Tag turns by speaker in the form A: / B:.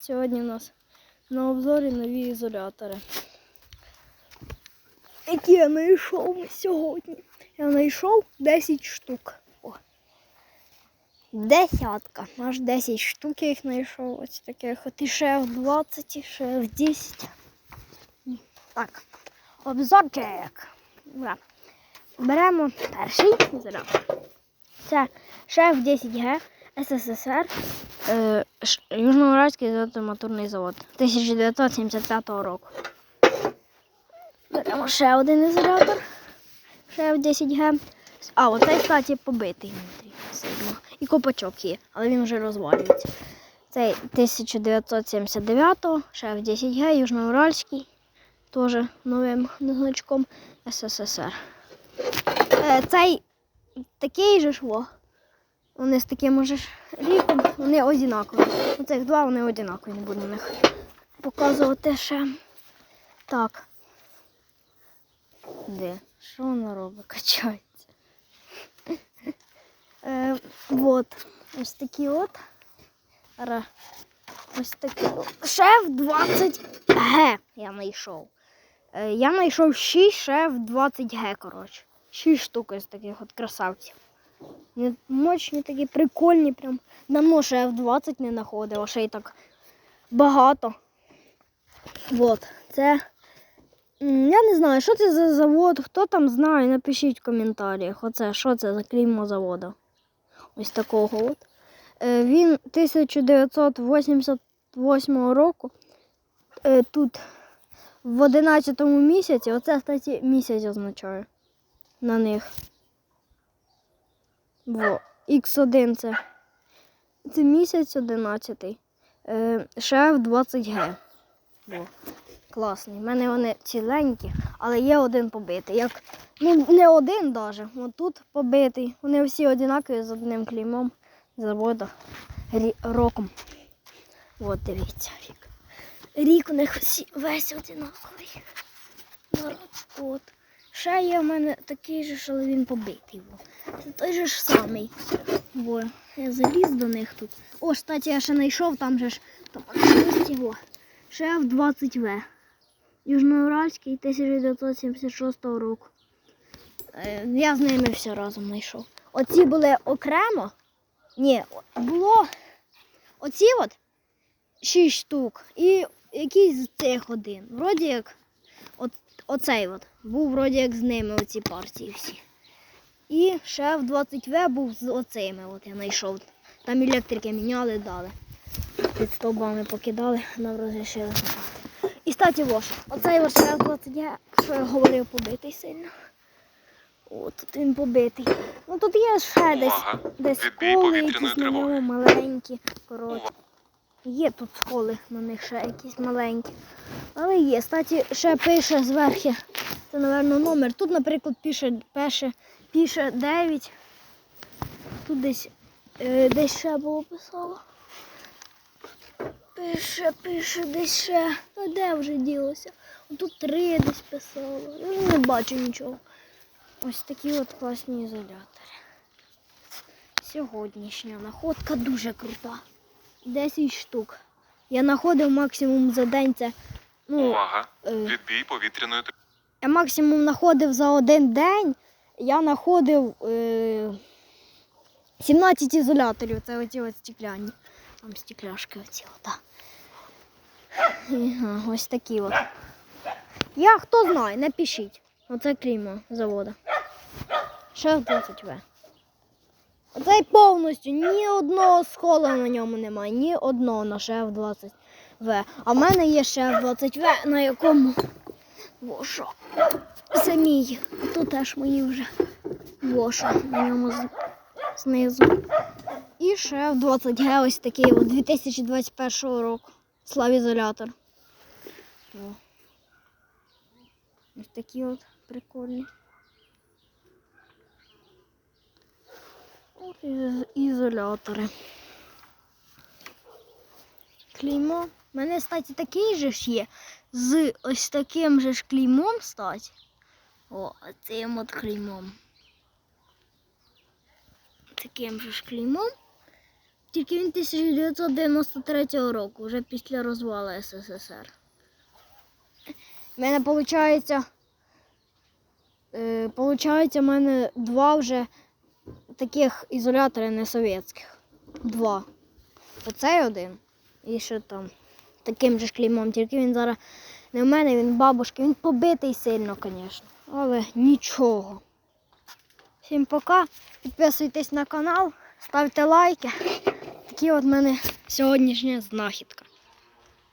A: Сьогодні у нас на обзорі нові ізолятори. Які я знайшов сьогодні. Я знайшов 10 штук. О. Десятка. Аж 10 штук я їх знайшов. Ось таких. От і ще в 20, і ще в 10. Так. Обзорчик. Ура. Беремо перший ізолятор. Це шеф 10Г СССР. Е, Южноуральський моторний завод 1975 року. Беремо ще один ізолятор. Ще в 10 г. А, оцей, кстати, побитий внутрі. І копачок є, але він вже розвалюється. Цей 1979 ще в 10 г Южноуральський. Теж новим значком СССР. Е, цей такий же во. Вони з таким же ріком, вони однакові. Оцих два вони однакові, не буду їх показувати ще. Так. Де? Що воно робить? Качається. Е, от. Ось такі от. Ось такі. Шеф 20 Г я знайшов. Е, я знайшов 6 шеф 20 Г, коротше. 6 штук із таких от красавців. Мощні такі, прикольні прям. Давно ще F20 не знаходив, а ще й так багато. От, це. Я не знаю, що це за завод, хто там знає, напишіть в коментарях. Оце, що це за клеймо заводу. Ось такого от. Е, Він 1988 року. Е, Тут в 11 місяці, оце, кстати, місяць означає на них. Во. Х1 це. Це місяць 11. Е, шеф 20Г. Во. Класний. У мене вони ціленькі, але є один побитий. Як, ну, не один навіть. От тут побитий. Вони всі однакові з одним клеймом заводу рі- роком. От дивіться рік. Рік у них всі, весь однаковий. Народ, От. Ще є в мене такий же, але він побитий. Во. Це той же ж самий. Во, я заліз до них тут. О, кстати, я ще знайшов, там же ж там його. Шеф 20В. Южноуральський 1976 року. Е, Я з ними все разом знайшов. Оці були окремо. Ні, було оці от 6 штук. І якийсь з цих один. Вроді як от, оцей от. Був вроді як з ними оці партії всі. І шеф 20В був з оцими, от я знайшов. Там електрики міняли, дали. Під стовбами покидали, нам розрішили. І статі вош. Оцей от шеф 20В, що я говорив, побитий сильно. О, тут він побитий. Ну тут є ще десь, десь сколи якісь на ньому маленькі. Коротше. Є тут сколи на них ще якісь маленькі. Але є. Статі, ще пише зверху. Це, напевно, номер. Тут, наприклад, пише, пише, пише 9. Тут десь, е, десь ще було писало. Пише, пише, десь ще. А де вже ділося? Тут три десь писало. Я не бачу нічого. Ось такі от класні ізолятори. Сьогоднішня находка дуже крута. 10 штук. Я знаходив максимум за день це. Ну,
B: Увага!
A: е,
B: Відбій повітряної
A: я максимум знаходив за один день. Я знаходив е, 17 ізоляторів. Це оці ось стекляні. Там стекляшки оці. Ага, ось такі от. Я хто знає, напишіть. Оце клеймо заводу. Шеф 20В. Оцей повністю ні одного скола на ньому немає, ні одного на шеф 20В. А в мене є шеф 20В, на якому Вошо. Це. Тут теж мої вже вошо на ньому знизу. І ще в 20 г ось такий от 2021 року. Славізолятор. Ось такі от прикольні. От ізолятори. Клеймо. У мене, кстати, такий же ж є. З ось таким же ж клеймом стать. О, цим от клеймом. Таким же ж клеймом. Тільки він 1993 року, вже після розвалу СССР. У мене виходить, е, получається, в мене два вже таких ізолятори не совєтських. Два. Оцей один. І ще там таким же ж клеймом, тільки він зараз не в мене, він бабушки. Він побитий сильно, звісно. Але нічого. Всім пока. Підписуйтесь на канал, ставте лайки. Такі от в мене сьогоднішня знахідка.